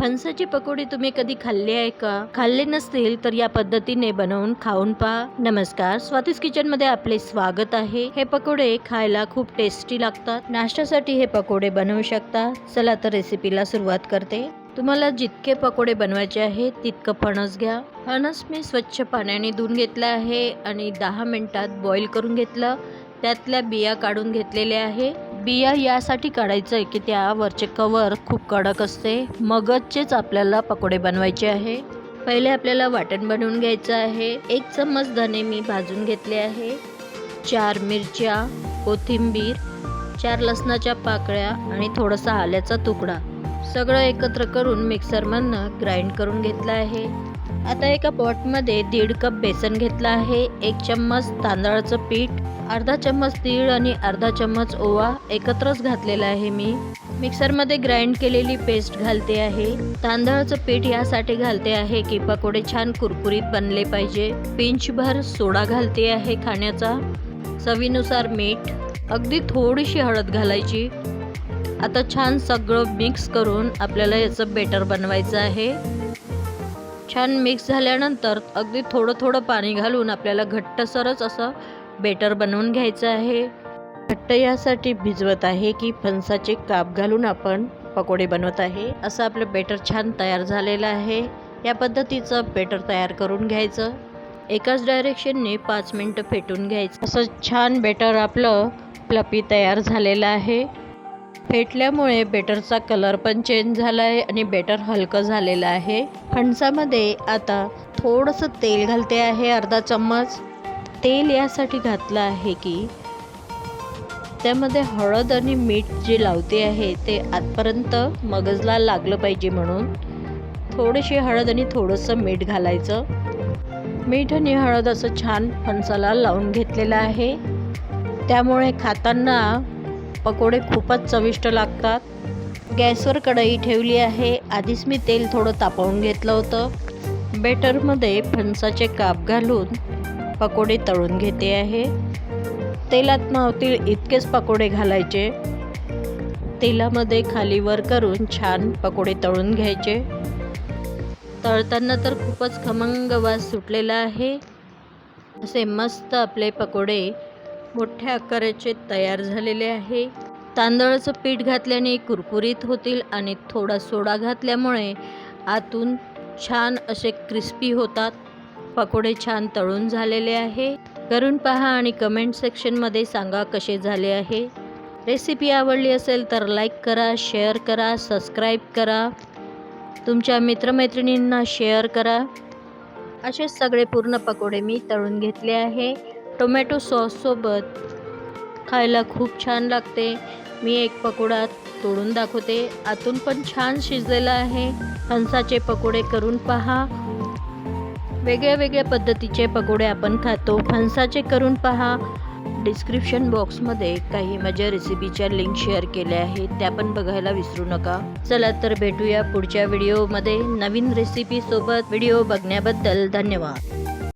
फणसाची पकोडी तुम्ही कधी खाल्ली आहे का? खाल्ले नसतील तर या पद्धतीने बनवून खाऊन पहा. नमस्कार. स्वातीस किचनमध्ये आपले स्वागत आहे. हे पकोडे खायला खूप टेस्टी लागतात. नाश्त्यासाठी हे पकोडे बनवू शकता. चला तर रेसिपीला सुरुवात करते. तुम्हाला जितके पकोडे बनवायचे आहेत तितकं फणस घ्या. फणस मी स्वच्छ पाण्याने धुवून घेतलं आहे आणि दहा मिनिटात बॉईल करून घेतलं. त्यातल्या बिया काढून घेतलेल्या आहे. बिया यासाठी काढायचं आहे की त्यावरचे कवर खूप कडक असते. मगजचेच आपल्याला पकोडे बनवायचे आहे. पहिले आपल्याला वाटण बनवून घ्यायचं आहे. एक चम्मच धने मी भाजून घेतले आहे. चार मिरच्या कोथिंबीर चार लसणाच्या पाकळ्या आणि थोडासा आल्याचा तुकडा. सगळं एकत्र करून मिक्सरमधनं ग्राइंड करून घेतलं आहे. आता एका पॉटमध्ये दीड कप बेसन घेतलं आहे. एक चम्मच तांदळाचं पीठ अर्धा चम्मच तीळ आणि अर्धा चम्मच ओवा एकत्रच घातलेला आहे मी. मिक्सरमध्ये ग्राइंड केलेली पेस्ट घालते आहे. तांदळाचं पीठ यासाठी घालते आहे की पकोडे छान कुरकुरीत बनले पाहिजे. पिंचभर सोडा घालते आहे खाण्याचा. चवीनुसार मीठ अगदी थोडीशी हळद घालायची. आता छान सगळं मिक्स करून आपल्याला याचं बेटर बनवायचं आहे. छान मिक्स झाल्यानंतर अगदी थोडं थोडं पाणी घालून आपल्याला घट्टसरच असं बेटर बनवून घ्यायचं आहे. घट्ट यासाठी भिजवत आहे की फणसाचे काप घालून आपण पकोडे बनवत आहे. असं आपलं बेटर छान तयार झालेलं आहे. या पद्धतीचं बेटर तयार करून घ्यायचं. एकाच डायरेक्शनने पाच मिनटं फेटून घ्यायचं. असं छान बेटर आपलं प्लपी तयार झालेलं आहे. फेटल्यामुळे बेटरचा कलर पण चेंज झाला आहे आणि बेटर हलकं झालेलं आहे. फणसामध्ये आता थोडंसं तेल घालते आहे अर्धा चम्मच. तेल यासाठी घातलं आहे की त्यामध्ये हळद आणि मीठ जे लावते आहे ते आतपर्यंत मगजला लागलं पाहिजे म्हणून. थोडीशी हळद आणि थोडंसं मीठ घालायचं. मीठ आणि हळद असं छान फणसाला लावून घेतलेलं आहे. त्यामुळे खाताना पकोडे खूपच चविष्ट लागतात. गॅसवर कढई ठेवली आहे. आधीच मी तेल थोडं तापवून घेतलं होतं. बेटरमध्ये फणसाचे काप घालून पकोडे तळून घेते आहे. तेलात मावतील इतकेच पकोडे घालायचे. तेलामध्ये खाली वर करून छान पकोडे तळून घ्यायचे. तळताना तर खूपच खमंग वास सुटलेला आहे. असे मस्त आपले पकोडे मोठ्या आकाराचे तयार झालेले आहे. तांदळाचं पीठ घातल्याने कुरकुरीत होतील आणि थोडा सोडा घातल्यामुळे आतून छान असे क्रिस्पी होतात. पकोडे छान तळून झालेले आहे. करून पहा आणि कमेंट सेक्शनमध्ये सांगा कसे झाले आहे. रेसिपी आवडली असेल तर लाईक करा शेअर करा सबस्क्राईब करा. तुमच्या मित्रमैत्रिणींना शेअर करा. असे सगळे पूर्ण पकोडे मी तळून घेतले आहे. टोमॅटो सॉससोबत खायला खूप छान लागते. मी एक पकोडा तोडून दाखवते. आतून पण छान शिजलेला आहे. फणसाचे पकोडे करून पहा. वेगळ्या वेगळ्या पद्धतीचे पकोडे आपण खातो. फणसाचे करून पहा. डिस्क्रिप्शन बॉक्समध्ये काही माझ्या रेसिपीच्या लिंक शेअर केल्या आहेत. त्या पण बघायला विसरू नका. चला तर भेटूया पुढच्या व्हिडिओमध्ये नवीन रेसिपीसोबत व्हिडिओ बघण्याबद्दल धन्यवाद.